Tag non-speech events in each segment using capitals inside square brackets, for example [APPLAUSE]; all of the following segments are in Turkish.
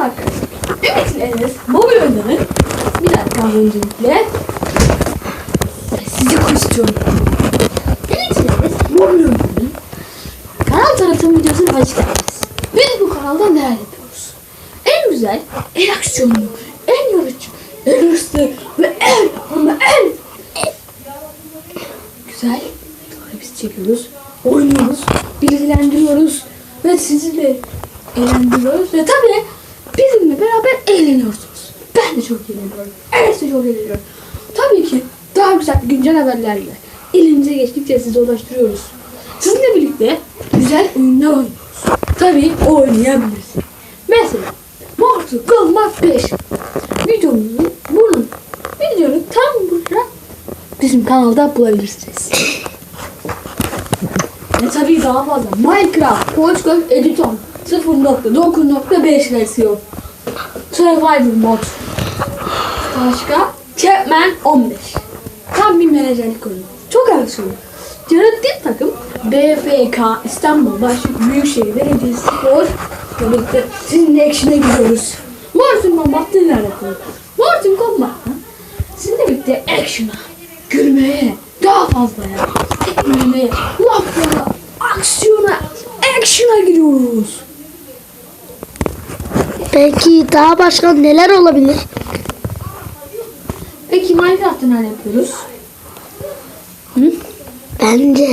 Merhaba arkadaşlar. Enes mobil oyunları. Bir dakika öncelikle. Sizi. Ümit'in Enes mobil oyunları. Kanal tanıtım videosuna hoş. Biz bu kanalda neler yapıyoruz? En güzel, en aksiyonlu, en yorucu, en hırslı ve en ama en güzel videoları biz çekiyoruz. Oynuyoruz, bilgilendiriyoruz ve sizi de eğlendiriyoruz. Ve tabii bizimle beraber eğleniyorsunuz. Ben de çok eğleniyorum. Enes de çok eğleniyor. Tabii ki daha güzel güncel haberlerle elimize geçtikçe size ulaştırıyoruz. Sizinle birlikte güzel oyunlar oynuyoruz. Tabii oynayabilirsin. Mesela Mortal Kombat 5 videomuzu bunun videonun tam burada bizim kanalda bulabilirsiniz. [LAUGHS] Ve tabii daha fazla. Minecraft, Forge Edition 0.9.5 versiyon. Survivor mod. Başka? Chapman 15. Tam bir menajerlik oyunu. Çok aksiyonlu. Yönettiğim takım BFK İstanbul Başlık Büyükşehir Belediyesi Spor birlikte sizinle action'a gidiyoruz. Mortal Kombat neler yapıyor? Mortal Kombat'ta sizinle birlikte action'a, gülmeye, daha fazla ya. Tekmelmeye, laflara, aksiyona, action'a gidiyoruz. Peki daha başka neler olabilir? Peki Minecraft'ta neler yapıyoruz? Bence.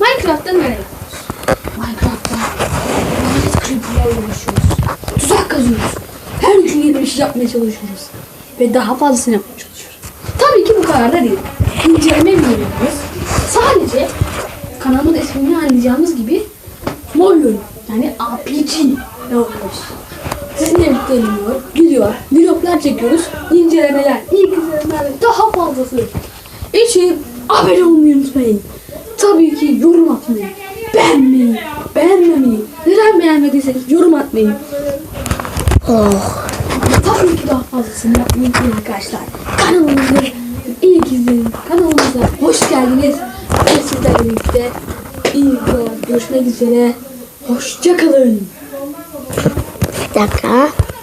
Minecraft'ta neler yapıyoruz? Minecraft'ta lanet creeper'larla uğraşıyoruz. Tuzak kazıyoruz. Her gün yeni bir şey yapmaya çalışıyoruz. Ve daha fazlasını yapmaya çalışıyoruz. Tabii ki bu kadar da değil. İnceleme videolarımız sadece kanalın ismini anlayacağımız gibi oyun. Yani RPG yapıyoruz. Sizinle birlikte oynuyor, gülüyor, vloglar çekiyoruz, incelemeler, ilk izlemeler daha fazlası. İçin abone olmayı unutmayın. Tabii ki yorum atmayı, beğenmeyi, beğenmemeyi, neden beğenmediyseniz yorum atmayın. Oh. Tabii ki daha fazlasını yapmayı arkadaşlar. Kanalımızı ilk izleyin. Kanalımıza hoş geldiniz. Ve sizlerle birlikte iyi videolar görüşmek üzere. Hoşçakalın. Bir dakika.